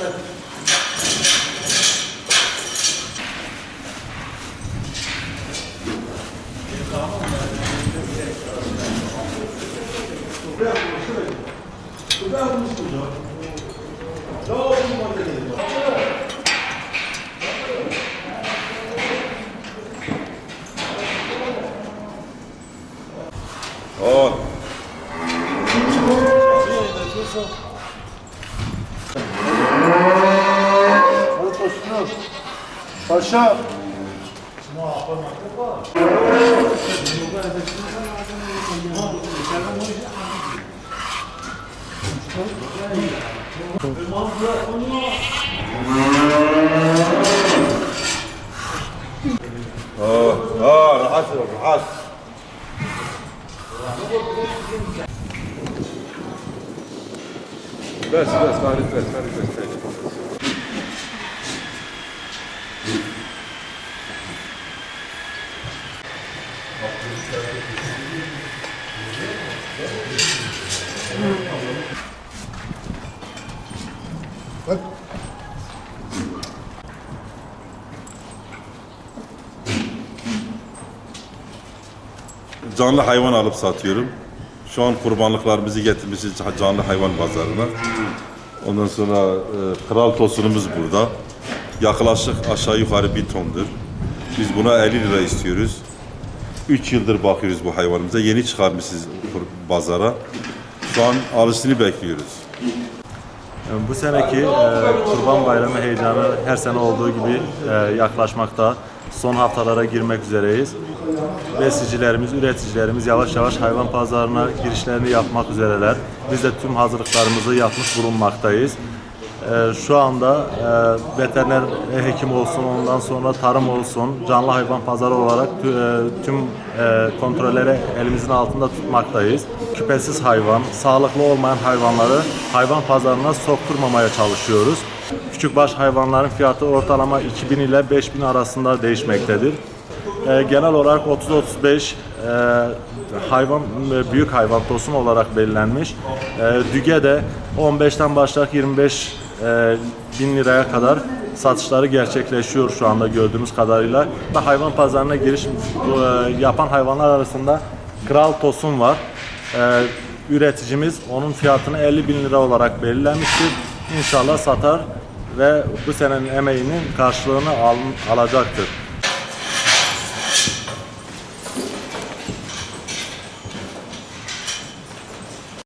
어. Paşa. اه اه راحت راحت بس بس خالد بس خالد بس Bak. Canlı hayvan alıp satıyorum. Şu an kurbanlıklarımızı getirmişiz canlı hayvan pazarına. Ondan sonra e, kral tosunumuz burada. Yaklaşık aşağı yukarı bir tondur. Biz buna 50 lira istiyoruz. 3 yıldır bakıyoruz bu hayvanımıza. Yeni çıkarmışız pazara. Şu an alışını bekliyoruz. Bu seneki e, Kurban Bayramı heyecanı her sene olduğu gibi e, yaklaşmakta. Son haftalara girmek üzereyiz. Besicilerimiz, üreticilerimiz yavaş yavaş hayvan pazarına girişlerini yapmak üzereler. Biz de tüm hazırlıklarımızı yapmış bulunmaktayız. E, şu anda e, veteriner hekim olsun, ondan sonra tarım olsun, canlı hayvan pazarı olarak tü- e, tüm e, kontrolleri elimizin altında tutmaktayız. Küpesiz hayvan, sağlıklı olmayan hayvanları hayvan pazarına sokturmamaya çalışıyoruz. Küçükbaş hayvanların fiyatı ortalama 2000 ile 5000 arasında değişmektedir. E, genel olarak 30-35 e, hayvan e, büyük hayvan tosun olarak belirlenmiş. E, düge de 15'ten başlayarak 25 e, bin liraya kadar satışları gerçekleşiyor şu anda gördüğümüz kadarıyla. Ve hayvan pazarına giriş e, yapan hayvanlar arasında Kral Tosun var. E, üreticimiz onun fiyatını 50 bin lira olarak belirlenmiştir. İnşallah satar ve bu senenin emeğinin karşılığını al, alacaktır.